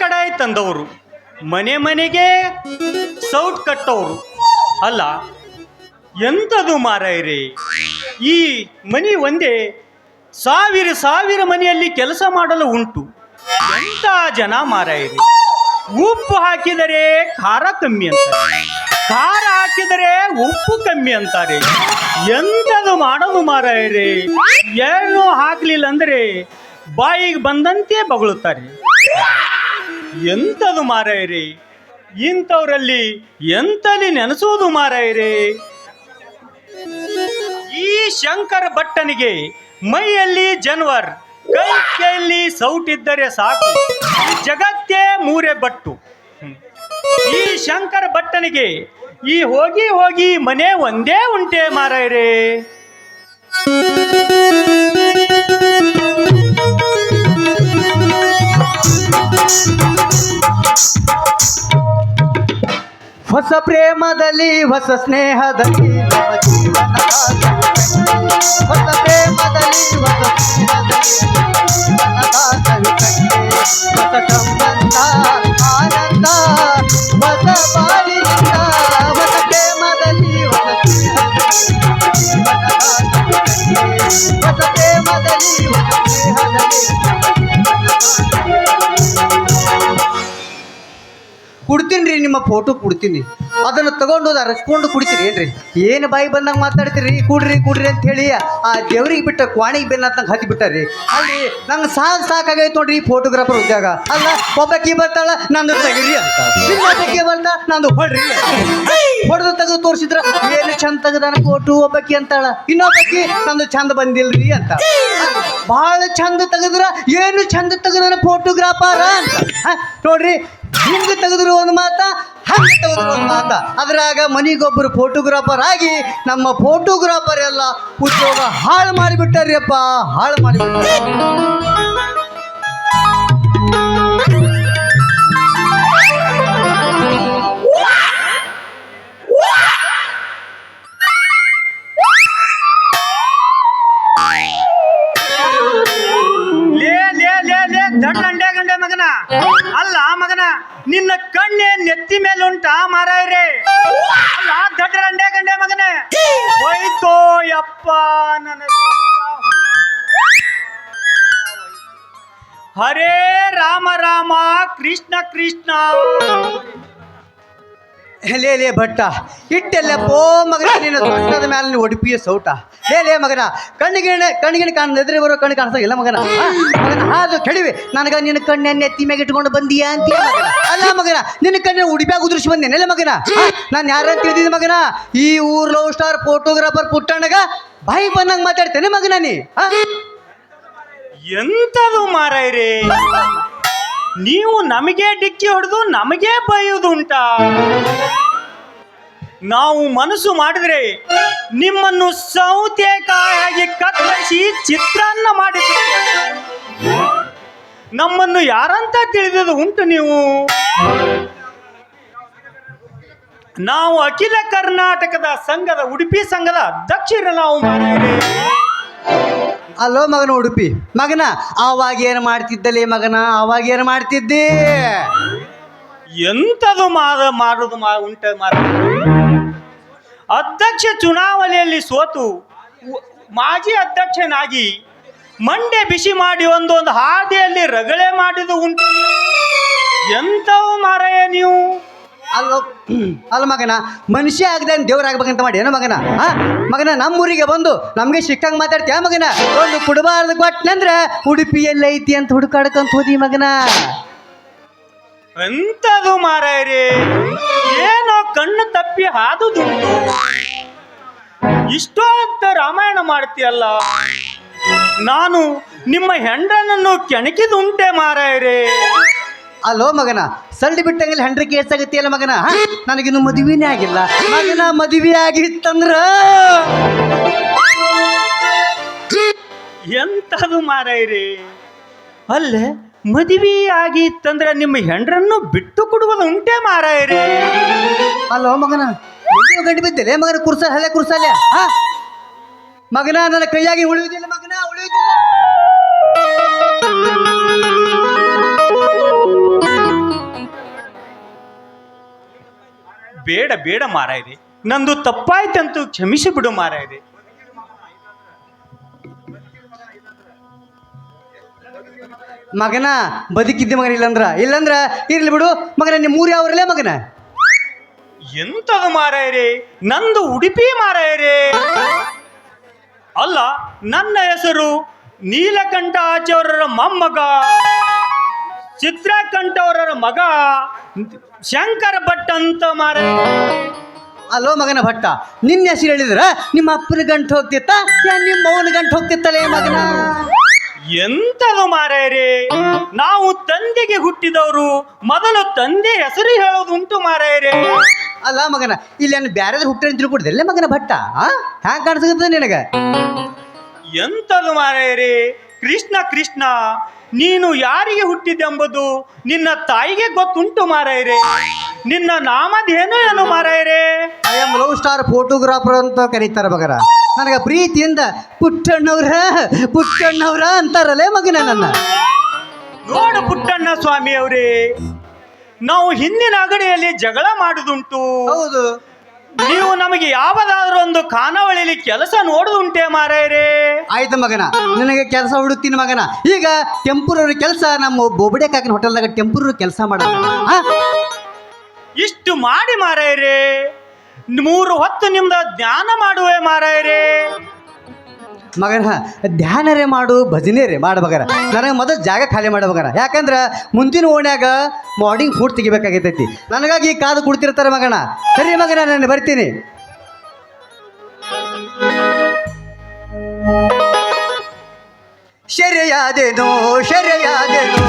ಕಡಾಯಿ ತಂದವರು, ಮನೆ ಮನೆಗೆ ಸೌಟ್ ಕಟ್ಟವರು ಅಲ್ಲ, ಎಂಥದು ಮಾರಾಯರೇ? ಈ ಮನೆ ಒಂದೇ ಸಾವಿರ ಸಾವಿರ ಮನೆಯಲ್ಲಿ ಕೆಲಸ ಮಾಡಲು ಉಂಟು. ಎಂಥ ಜನ ಮಾರಾಯರಿ? ಉಪ್ಪು ಹಾಕಿದರೆ ಖಾರ ಕಮ್ಮಿ ಅಂತಾರೆ. ಖಾರ ಹಾಕಿದರೆ ಉಪ್ಪು ಕಮ್ಮಿ ಅಂತಾರೆ. ಎಂಥದು ಮಾಡಲು ಮಾರಾಯರೇ? ಏನು ಹಾಕ್ಲಿಲ್ಲ ಅಂದರೆ ಬಾಯಿಗೆ ಬಂದಂತೆ ಬಗಳುತ್ತಾರೆ. ಎಂಥದು ಮಾರಾಯಿರಿ ಇಂಥವರಲ್ಲಿ ಎಂತಲಿ ನೆನೆಸೋದು ಮಾರಾಯಿರಿ ಈ ಶಂಕರ ಭಟ್ಟನಿಗೆ ಮೈಯಲ್ಲಿ ಜನ್ವರ್ ಕೈ ಕೈಯಲ್ಲಿ ಸೌಟಿದ್ದರೆ ಸಾಕು, ಜಗತ್ತೇ ಮೂರೆ ಬಟ್ಟು. ಈ ಶಂಕರ ಭಟ್ಟನಿಗೆ ಈ ಹೋಗಿ ಹೋಗಿ ಮನೆ ಒಂದೇ ಉಂಟೆ ಮಾರಾಯರೇ ಹೊಸ ಪ್ರೇಮದಲ್ಲಿ ಹೊಸ ಸ್ನೇಹದಲ್ಲಿ ಹೊಸ ಪ್ರೇಮದಲ್ಲಿ ಹೊಸ ಸ್ನೇಹದಲ್ಲಿ. ಹೊಸ ಸಂಬಂಧ ಕುಡ್ತೀನಿ ರೀ, ನಿಮ್ಮ ಫೋಟೋ ಕುಡ್ತೀನಿ. ಅದನ್ನು ತಗೊಂಡು ಅರಸ್ಕೊಂಡು ಕುಡಿತೀರಿ ಏನ್ರಿ? ಏನು ಬಾಯಿ ಬಂದಂಗ ಮಾತಾಡ್ತೀರಿ? ಕುಡ್ರಿ ಕುಡ್ರಿ ಅಂತ ಹೇಳಿ ಆ ದೇವ್ರಿಗೆ ಬಿಟ್ಟ ಕ್ವಾಣಿಗೆ ಬೆನ್ನ ಹತ್ತಂಗೆ ಹತ್ತಿ ಬಿಟ್ಟಾರಿ ಅಲ್ಲಿ ನಂಗೆ ಸಾಕು ಸಾಕಾಗೈತೆ ನೋಡ್ರಿ ಫೋಟೋಗ್ರಾಫರ್ ಉದ್ಯೋಗ. ಅಲ್ಲ ಒಬ್ಬಕ್ಕಿ ಬರ್ತಾಳ ನಂದು ತೆಗಿರಿ ಅಂತ. ಬರ್ತಾ ನಂದು ಹೊಡ್ರಿ ಹೊಡೆದು ತೆಗೆದು ತೋರಿಸಿದ್ರ ಏನು ಚಂದ ತೆಗ್ದಾನ ಫೋಟೋ ಒಬ್ಬಕ್ಕಿ ಅಂತಾಳ. ಇನ್ನೊಬ್ಬಕ್ಕಿ ನಂದು ಚಂದ ಬಂದಿಲ್ರಿ ಅಂತ. ಭಾಳ ಚಂದ ತೆಗೆದ್ರ ಏನು ಚಂದ ತೆಗೆದಾನ ಫೋಟೋಗ್ರಾಫರ ಅಂತ. ನೋಡ್ರಿ ಹಿಂಗೆ ತೆಗೆದ್ರು ಒಂದು ಮಾತ, ಹಂಗೆ ತೆಗೆದ್ರು ಒಂದು ಮಾತ. ಅದ್ರಾಗ ಮನಿಗೊಬ್ಬರು ಫೋಟೋಗ್ರಾಫರ್ ಆಗಿ ನಮ್ಮ ಫೋಟೋಗ್ರಾಫರ್ ಎಲ್ಲ ಉದ್ಯೋಗ ಹಾಳು ಮಾಡಿಬಿಟ್ಟಾರಿ ಅಪ್ಪ ಹಾಳು ಮಾಡಿಬಿಟ್ಟ ಲೇ ಲೇ ಲೇ ಲೇ ಮಗನ, ನಿನ್ನ ಕಣ್ಣೆ ನೆತ್ತಿ ಮೇಲೆ ಉಂಟಾ ಮಾರಾಯ್ರೆ ಅಲ್ಲ ದೊಡ್ಡ ಅಂಡೆ ಗಂಡೆ ಮಗನೇ. ಹೋಯ್ತೋ ಯಪ್ಪ, ನನ್ನ ಹರೇ ರಾಮ ರಾಮ, ಕೃಷ್ಣ ಕೃಷ್ಣ. ಲೇ ಭಟ್ಟ ಇಟ್ಟೆಲ್ಲ ಪೋ ಮಗನ ನಿನ್ನ ದೊಡ್ಡದ ಮೇಲೆ ಒಡಿಪಿಯ ಸೌಟ. ಲೇ ಮಗನ ಕಣ್ಣಿಗೆ ಕಣ್ಣಿಗೆ ಕಾಣ ಎದುರು ಬರೋ ಕಣ್ಣು ಕಾಣಿಸ್ತಾ ಇಲ್ಲ ಮಗನ. ಮಗನ, ಹಾದು ಕಡಿವೆ. ನನಗ ನಿನ್ನ ಕಣ್ಣೆ ನೆತ್ತಿ ಮ್ಯಾಗ ಇಟ್ಕೊಂಡು ಬಂದೀಯ ಅಂತ ಅಲ್ಲ ಮಗನ, ನಿನ್ನ ಕಣ್ಣಿನ ಉಡುಪಿಯಾಗ ಉದುರಿಸಿ ಬಂದೇನೆಲ್ಲ ಮಗನ? ನಾನು ಯಾರಂತ ತಿಳಿದಿದ್ದೆ ಮಗನ? ಈ ಊರ್ ಲವ್ ಸ್ಟಾರ್ ಫೋಟೋಗ್ರಾಫರ್ ಪುಟ್ಟಣ್ಣಗ ಬಾಯಿ ಬಂದಂಗೆ ಮಾತಾಡ್ತೇನೆ ಮಗನ ನೀ? ಎಂತದು ಮಾರಾಯರೇ? ನೀವು ನಮಗೆ ಡಿಕ್ಕಿ ಹೊಡೆದು ನಮಗೆ ಬೈಯುವುದುಂಟಾ. ನಾವು ಮನಸ್ಸು ಮಾಡಿದ್ರೆ ನಿಮ್ಮನ್ನು ಸೌತೆಕಾಯಾಗಿ ಕತ್ತರಿಸಿ ಚಿತ್ರಾನ್ನ ಮಾಡಿದ್ದೇವೆ ನಮ್ಮನ್ನು ಯಾರಂತ ತಿಳಿದದು ಉಂಟು ನೀವು? ನಾವು ಅಖಿಲ ಕರ್ನಾಟಕದ ಸಂಘದ ಉಡುಪಿ ಸಂಘದ ಅಧ್ಯಕ್ಷರ ನಾವು ಮಾರಾಯರೇ. ಅಲ್ಲೋ ಮಗನ ಉಡುಪಿ. ಮಗನ ಆವಾಗ ಏನು ಮಾಡ್ತಿದ್ದಲೇ ಮಗನ? ಆವಾಗ ಏನು ಮಾಡ್ತಿದ್ದಿ? ಎಂಥದು ಮಾರ ಮಾಡುದು ಮಾ ಉಂಟ ಮಾರ. ಅಧ್ಯಕ್ಷ ಚುನಾವಣೆಯಲ್ಲಿ ಸೋತು ಉ- ಮಾಜಿ ಅಧ್ಯಕ್ಷನಾಗಿ ಮಂಡೆ ಬಿಸಿ ಮಾಡಿ ಒಂದೊಂದು ಹಾದಿಯಲ್ಲಿ ರಗಳೆ ಮಾಡಿದು ಉಂಟು. ನೀವು. ಎಂಥವು ಮಾರಾಯ ನೀವು? ಅಲ್ಲೋ ಅಲ್ಲ ಮಗನ ಮನುಷ್ಯ ಆಗದೆ ದೇವ್ರ ಆಗ್ಬೇಕಂತ ಮಾಡಿ ಏನೋ ಮಗನ? ಹಾ ಮಗನ ನಮ್ಮೂರಿಗೆ ಬಂದು ನಮಗೆ ಸಿಕ್ಕಂಗೆ ಮಾತಾಡ್ತೀಯ ಮಗನ? ಒಂದು ಕುಡಬಾರ್ದು ಕೊಟ್ಟನಂದ್ರೆ ಉಡುಪಿ ಎಲ್ಲೈತಿ ಅಂತ ಹುಡುಕಾಡ್ಕಂತ ಹೋದಿ ಮಗನ. ಎಂತದು ಮಾರಾಯ್ರಿ? ಏನೋ ಕಣ್ಣು ತಪ್ಪಿ ಹಾದುದುಂಟು. ಅಂತ ರಾಮಾಯಣ ಮಾಡ್ತೀಯಲ್ಲ? ನಾನು ನಿಮ್ಮ ಹೆಂಡನನ್ನು ಕೆಣಕಿದುಂಟೆ ಮಾರಾಯರೇ. ಅಲ್ಲೋ ಮಗನ ಸಳ್ಳಿ ಬಿಟ್ಟಂಗಿಲ್ಲ ಹೆಂಡ್ರಿ ಕೇಸಾಗತ್ತಿಯಲ್ಲ ಮಗನ? ನನಗಿನ್ನು ಮದುವೆನೇ ಆಗಿಲ್ಲ. ಮಗನ ಮದುವೆ ಆಗಿತ್ತಂದ್ರ? ಎಂಥದು ಮಾರೈರಿ ಅಲ್ಲೇ ಮದುವೆ ಆಗಿತ್ತಂದ್ರೆ ನಿಮ್ಮ ಹೆಂಡ್ರನ್ನು ಬಿಟ್ಟು ಕೊಡುವುದು ಉಂಟೆ ಮಾರಾಯ್ರಿ. ಅಲ್ಲೋ ಮಗನ ಗಂಡಿ ಬಿದ್ದಲ್ಲೇ ಮಗನ ಕುರ್ಸ ಹಳೆ ಕುರ್ಸಲ್ಯ ಹಾ? ಮಗನ ನನ್ನ ಕೈಯಾಗಿ ಉಳಿಯುವುದಿಲ್ಲ ಮಗನ. ಬೇಡ ಬೇಡ ಮಾರಾಯ್ರೆ ನಂದು ತಪ್ಪಾಯ್ತಂತೂ ಕ್ಷಮಿಸಿ ಬಿಡು ಮಾರಾಯಿದೆ ಮಗನ ಬದುಕಿದ್ದೆ ಮಗನ ಇಲ್ಲಂದ್ರ? ಇಲ್ಲಂದ್ರ ಇರ್ಲಿ ಬಿಡು. ಮಗನ ನಿಮ್ಮ ಮೂರು ಯಾವ್ರಲ್ಲೇ ಮಗನ? ಎಂತದು ಮಾರಾಯರೆ ನಂದು ಉಡುಪಿ ಮಾರಾಯರೆ ಅಲ್ಲ ನನ್ನ ಹೆಸರು ನೀಲಕಂಠ ಆಚಾರ್ಯರ ಮೊಮ್ಮಗ. ಚಿತ್ರಕಂಠ ಅವರ ಮಗ. ಶಂಕರ ಭಟ್ ಅಂತ ಮಾರ. ಅಲ್ಲೋ ಮಗನ ಭಟ್ಟ ನಿನ್ನ ಹೆಸರು ಹೇಳಿದ್ರ ನಿಮ್ಮ ಅಪ್ಪನ ಗಂಟು ಹೋಗ್ತಿತ್ತ ನಿಮ್ಮ ಅವನ ಗಂಟು ಹೋಗ್ತಿತ್ತಲೇ ಮಗನ? ಎಂತಲು ಮಾರಾಯರೆ ನಾವು ತಂದೆಗೆ ಹುಟ್ಟಿದವರು ಮೊದಲು ತಂದೆ ಹೆಸರು ಹೇಳೋದುಂಟು ಮಾರಾಯರೇ. ಅಲ್ಲ ಮಗನ ಇಲ್ಲಿ ನಾನು ಬ್ಯಾರದ ಹುಟ್ಟೆ ತಿಳ್ಕೊಡ್ದಿಲ್ಲ ಮಗನ ಭಟ್ಟ ಹ್ಯಾಂಗ ಕಾಣಿಸ್ತದ ನಿನಗ? ಎಂತದು ಮಾರಾಯರೆ ಕೃಷ್ಣ ಕೃಷ್ಣ ನೀನು ಯಾರಿಗೆ ಹುಟ್ಟಿದೆಂಬುದು ನಿನ್ನ ತಾಯಿಗೆ ಗೊತ್ತುಂಟು ಮಾರಾಯರೆ. ನಿನ್ನ ನಾಮದೇನು ಏನು ಮಾರಾಯರೆ? I am love star photographer ಅಂತ ಕರೀತಾರ ಮಗರ. ನನಗೆ ಪ್ರೀತಿಯಿಂದ ಪುಟ್ಟಣ್ಣವ್ರ ಪುಟ್ಟಣ್ಣವ್ರ ಅಂತಾರಲ್ಲೇ ಮಗನ ನನ್ನ. ನೋಡು ಪುಟ್ಟಣ್ಣ ಸ್ವಾಮಿ ಅವರೇ ನಾವು ಹಿಂದಿನ ಅಗಡಿಯಲ್ಲಿ ಜಗಳ ಮಾಡುದುಂಟು. ಹೌದು. ನೀವು ನಮಗೆ ಯಾವದಾದ್ರೂ ಒಂದು ಖಾನಾವಳಿಲಿ ಕೆಲಸ ನೋಡುದುಂಟೆ ಮಾರಾಯ್ರೆ ಆಯ್ತು ಮಗನ ನಿನಗೆ ಕೆಲಸ ಹುಡುಕ್ತೀನಿ ಮಗನ. ಈಗ ಟೆಂಪರರಿ ಕೆಲಸ ನಮ್ಮ ಬೊಬಡೆ ಕಾಕಿನ ಹೋಟೆಲ್ದಾಗ ಟೆಂಪೂರರಿ ಕೆಲಸ ಮಾಡ? ಇಷ್ಟು ಮಾಡಿ ಮಾರಾಯ್ರೆ ಮೂರು ಹೊತ್ತು ನಿಮ್ದ ಧ್ಯಾನ ಮಾಡುವೆ ಮಾರಾಯರೆ ಮಗನ ಧ್ಯಾನರೇ ಮಾಡು ಭಜನೆರೇ ಮಾಡು ಮಗನ. ನನಗೆ ಮೊದಲು ಜಾಗ ಖಾಲಿ ಮಾಡ್ಬೇಕಾರ ಯಾಕಂದ್ರೆ ಮುಂದಿನ ಓಣ್ಯಾಗ ಮಾರ್ನಿಂಗ್ ಫುಡ್ ತೆಗಿಬೇಕಾಗೈತೈತಿ ನನಗಾಗಿ ಕಾದು ಕುಡ್ತಿರ್ತಾರೆ ಮಗನ. ಸರಿ ಮಗನ ನಾನು ಬರ್ತೀನಿ. ಶರೆಯಾದೆನೋ ಶರೆಯಾದೆನೋ.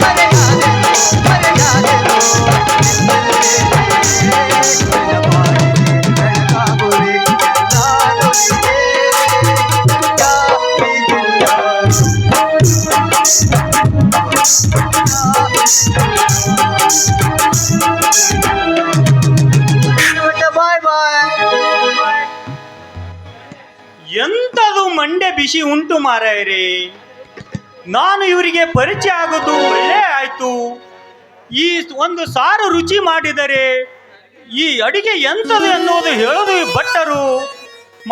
ಮರೆಯಾದೆನೋ, ಮರೆಯಾದೆನೋ. ಬಿಸಿ ಉಂಟು ಮಾರಾಯರೆ ನಾನು ಇವರಿಗೆ ಪರಿಚಯ ಆಗೋದು ಒಳ್ಳೆ ಆಯ್ತು. ಈ ಒಂದು ಸಾರು ರುಚಿ ಮಾಡಿದರೆ ಈ ಅಡಿಗೆ ಎಂಥದ್ದು ಎನ್ನುವುದು ಹೇಳೋದು ಭಟ್ಟರು.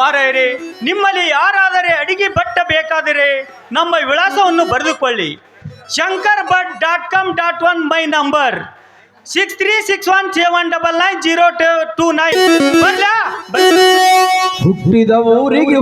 ಮಾರಾಯರೆ ನಿಮ್ಮಲ್ಲಿ ಯಾರಾದರೆ ಅಡಿಗೆ ಭಟ್ಟ ಬೇಕಾದರೆ ನಮ್ಮ ವಿಳಾಸವನ್ನು ಬರೆದುಕೊಳ್ಳಿ. Shankar Bhat dot com dot one my number. Six three six one seven double nine zero two nine. ಬರ್ಲಾ? ಹುಟ್ಟಿದ ಊರಿಗೆ